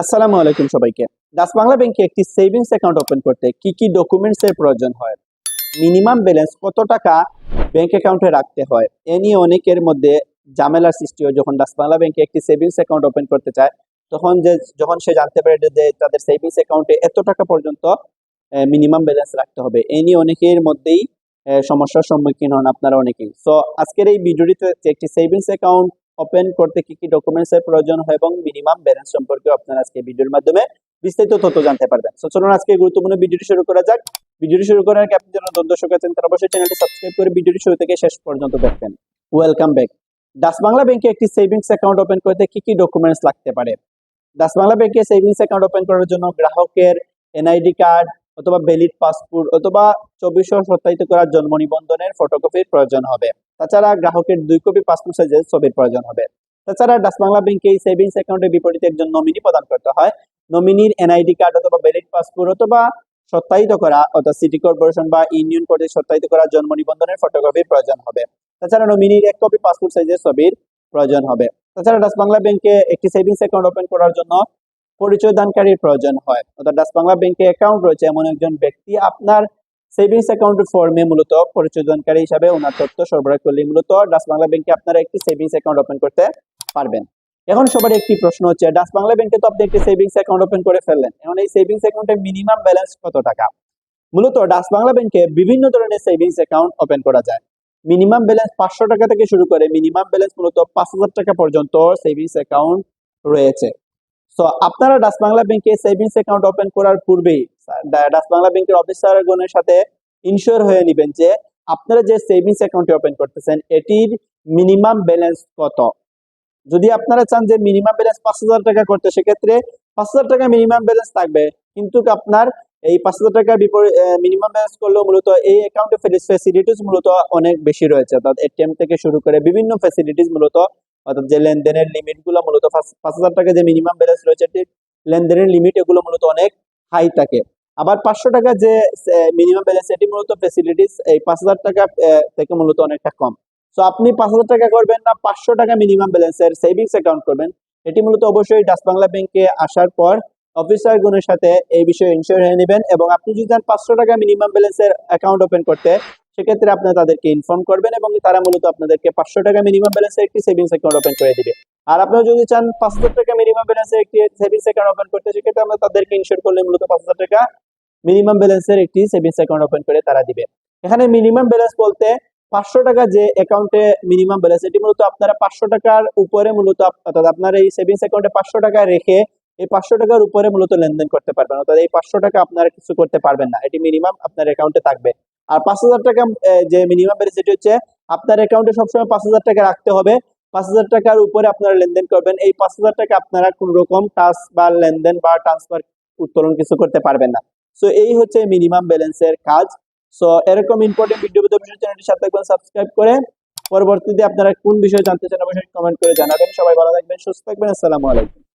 আসসালামু আলাইকুম সবাইকে। ডাস বাংলা ব্যাংকে একটি সেভিংস অ্যাকাউন্ট ওপেন করতে কি কি ডকুমেন্টস এর প্রয়োজন হয়? মিনিমাম ব্যালেন্স কত টাকা ব্যাংক অ্যাকাউন্টে রাখতে হয়? এ নিয়ে অনেকের মধ্যে ঝামেলার সৃষ্টি হয়। যখন ডাস বাংলা ব্যাংকে একটি সেভিংস অ্যাকাউন্ট ওপেন করতে চায়, তখন যে যখন সে জানতে পারে যে তাদের সেভিংস অ্যাকাউন্টে এত টাকা পর্যন্ত মিনিমাম ব্যালেন্স রাখতে হবে। এ নিয়ে অনেকের মধ্যেই সমস্যার সম্মুখীন হন আপনারা অনেকেই। সো আজকের এই ভিডিওটিতে একটি সেভিংস অ্যাকাউন্ট ওপেন করতে কি কি ডকুমেন্টস এর প্রয়োজন হয় এবং মিনিমাম ব্যালেন্স সম্পর্কে আপনারা আজকে ভিডিওর মাধ্যমে বিস্তারিত তথ্য জানতে পারবেন। তো চলুন আজকে গুরুত্বপূর্ণ ভিডিওটি শুরু করা যাক। ভিডিওটি শুরু করার আগে আপনি যারা দর্শক আছেন, তারা অবশ্যই চ্যানেলটি সাবস্ক্রাইব করে ভিডিওটি শুরু থেকে শেষ পর্যন্ত দেখবেন। ওয়েলকাম ব্যাক ডাস বাংলা ব্যাংকে একটি সেভিংস অ্যাকাউন্ট ওপেন করতে কি কি ডকুমেন্টস লাগতে পারে? ডাস বাংলা ব্যাংকে সেভিংস অ্যাকাউন্ট ওপেন করার জন্য গ্রাহকের এনআইডি কার্ড অথবা ভ্যালিড পাসপোর্ট অথবা চব্বিশশো সত্যায়িত করার জন্ম নিবন্ধনের ফটোকপির প্রয়োজন হবে। তাছাড়া গ্রাহকের দুই কপি পাসপোর্ট সাইজের ছবির প্রয়োজন হবে। তাছাড়া ডাস বাংলা ব্যাংকে সেভিংস অ্যাকাউন্টের বিপরীতে একজন নমিনি প্রদান করতে হয়। নমিনির এনআইডি কার্ড অথবা ভ্যালিড পাসপোর্ট অথবা সত্যায়িত করা, অর্থাৎ সিটি কর্পোরেশন বা ইউনিয়ন কর্তৃক সত্যায়িত করা জন্ম নিবন্ধনের ফটোকপির প্রয়োজন হবে। তাছাড়া নমিনির এক কপি পাসপোর্ট সাইজের ছবির প্রয়োজন হবে। তাছাড়া ডাস বাংলা ব্যাংকে একটি সেভিংস অ্যাকাউন্ট ওপেন করার জন্য পরিচয় দানকারীর প্রয়োজন হয়। অর্থাৎ ডাস বাংলা ব্যাংকে অ্যাকাউন্ট রয়েছে এমন একজন ব্যক্তি আপনার সেভিংস অ্যাকাউন্টের ফর্মে মূলত পরিচয় দানকারী হিসাবে ওনার তথ্য সরবরাহ করলে মূলত ডাস বাংলা ব্যাংকে আপনারা একটি সেভিংস অ্যাকাউন্ট ওপেন করতে পারবেন। এখন সবার একটি প্রশ্ন হচ্ছে ডাস বাংলা ব্যাংকে তো আপনি একটি সেভিংস অ্যাকাউন্ট ওপেন করে ফেললেন। এখন এই সেভিংস অ্যাকাউন্টের মিনিমাম ব্যালেন্স কত টাকা? মূলত ডাস বাংলা ব্যাংকে বিভিন্ন ধরনের সেভিংস অ্যাকাউন্ট ওপেন করা যায়। মিনিমাম ব্যালেন্স পাঁচশো টাকা থেকে শুরু করে মিনিমাম ব্যালেন্স মূলত পাঁচ হাজার টাকা পর্যন্ত সেভিংস অ্যাকাউন্ট রয়েছে। সো আপনারা ডাস বাংলা ব্যাংকে সেভিংস অ্যাকাউন্ট ওপেন করার পূর্বেই ডাস বাংলা ব্যাংকের অফিসারগণের সাথে ইনশিওর হয়ে নেবেন যে, আপনারা যে সেভিংস অ্যাকাউন্টে ওপেন করতেছেন, এটির মিনিমাম ব্যালেন্স কত? যদি আপনারা চান যে মিনিমাম ব্যালেন্স পাঁচ হাজার টাকা করতে, সেক্ষেত্রে পাঁচ হাজার টাকা মিনিমাম ব্যালেন্স থাকবে। কিন্তু আপনার এই পাঁচ হাজার টাকার বিপরীত মিনিমাম ব্যালেন্স করলেও মূলত এই অ্যাকাউন্টে ফেসিলিটিস মূলত অনেক বেশি রয়েছে। অর্থাৎ এটিএম থেকে শুরু করে বিভিন্ন ফেসিলিটিস মূলত অর্থাৎ যে লেনদেনের লিমিটগুলো মূলত পাঁচ- হাজার টাকা যে মিনিমাম ব্যালেন্স রয়েছে লেনদেনের লিমিট এগুলো মূলত অনেক হাই থাকে। আবার পাঁচশো টাকা যে মিনিমাম ব্যালেন্স এটি মূলত ফেসিলিটিস এই পাঁচ হাজার টাকা থেকে মূলত অনেকটা কম। সো আপনি পাঁচ হাজার টাকা করবেন না, পাঁচশো টাকা মিনিমাম ব্যালেন্সের সেভিংস অ্যাকাউন্ট করবেন। এটি মূলত অবশ্যই ডাস বাংলা ব্যাংকে আসার পর অফিসার গুণের সাথে এই বিষয়ে ইনশিওর হয়ে নেবেন এবং আপনি যদি চান পাঁচশো টাকা মিনিমাম ব্যালেন্সের অ্যাকাউন্ট ওপেন করতে সেক্ষেত্রে আপনি তাদেরকে ইনফর্ম করবেন এবং তারা মূলত আপনাদেরকে পাঁচশো টাকা মিনিমাম ব্যালেন্সের একটি সেভিংস অ্যাকাউন্ট ওপেন করে দিবে। আর আপনারা যদি চান পাঁচ হাজার টাকা মিনিমাম ব্যালেন্সের একটি সেভিংস অ্যাকাউন্ট ওপেন করতে, সেক্ষেত্রে আমরা তাদেরকে ইনশিওর করলে মূলত পাঁচ হাজার টাকা মিনিমাম ব্যালেন্সের একটি সেভিংস অ্যাকাউন্ট ওপেন করে তারা দিবে। এখানে মিনিমাম ব্যালেন্স বলতে পাঁচশো টাকা যে অ্যাকাউন্টে মিনিমাম ব্যালেন্স এটি মূলত আপনারা পাঁচশো টাকার উপরে মূলত অর্থাৎ আপনার এই সেভিংস অ্যাকাউন্টে পাঁচশো টাকা রেখে এই পাঁচশো টাকার উপরে মূলত লেনদেন করতে পারবেন। অর্থাৎ এই পাঁচশো টাকা আপনারা কিছু করতে পারবেন না। এটি মিনিমাম আপনার অ্যাকাউন্টে থাকবে। আর পাঁচ হাজার টাকা যে মিনিমাম ব্যালেন্স এটি হচ্ছে আপনার অ্যাকাউন্টে সবসময় পাঁচ হাজার টাকা রাখতে হবে। পাঁচ হাজার টাকার উপরে আপনারা লেনদেন করবেন। এই পাঁচ হাজার টাকা আপনারা কোন রকম টাচ বা লেনদেন বা ট্রান্সফার উত্তোলন কিছু করতে পারবেন না। সো এই হচ্ছে মিনিমাম ব্যালেন্সের কাজ। সো এরকম ইম্পর্টেন্ট ভিডিও পেতে অবশ্যই চ্যানেলটি সাথে থাকবেন সাবস্ক্রাইব করে পরবর্তীতে আপনারা কোন বিষয়ে জানতে চান অবশ্যই কমেন্ট করে জানাবেন। সবাই ভালো থাকবেন, সুস্থ থাকবেন। আসসালামু আলাইকুম।